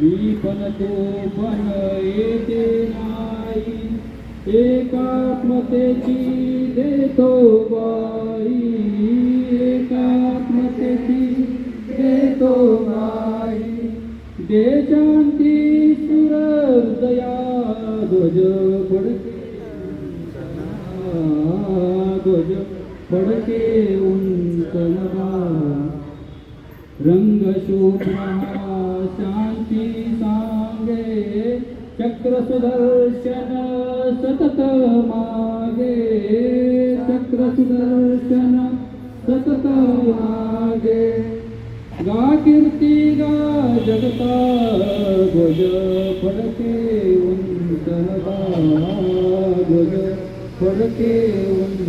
मी पण तो पण येते नाही एकात्मतेची देतो बाई एकात्मतेची देतो बाई देशांती सुर हृदया ध्वज फडके ध्वज फडके उंच रंग सुदर्शन सतत मागे चक्र सुदर्शन सतत मागे गा कीर्ती गा जगता ध्वज फडके उंच नभा ध्वज फडके उंच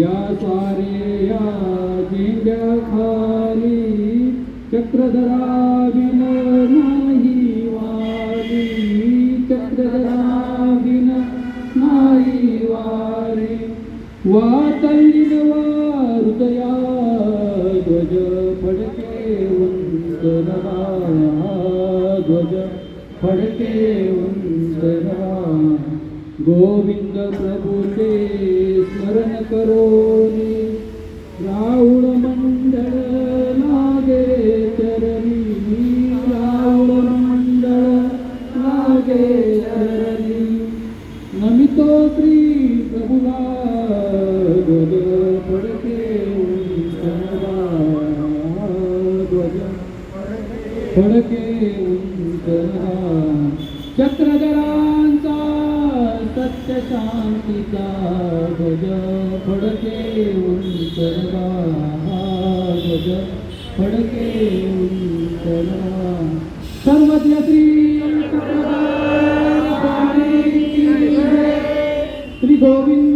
या सारे या झेंड्या खाली चक्रधरा हृदया ध्वज फडके ध्वज फडके गोविंद प्रभूचे स्मरण करोनी नवा चक्रधरांचा सत्य शांतीचा ध्वज फडके उंच ध्वज फडके उंच नवा सर्वज्ञ श्री श्री गोविंद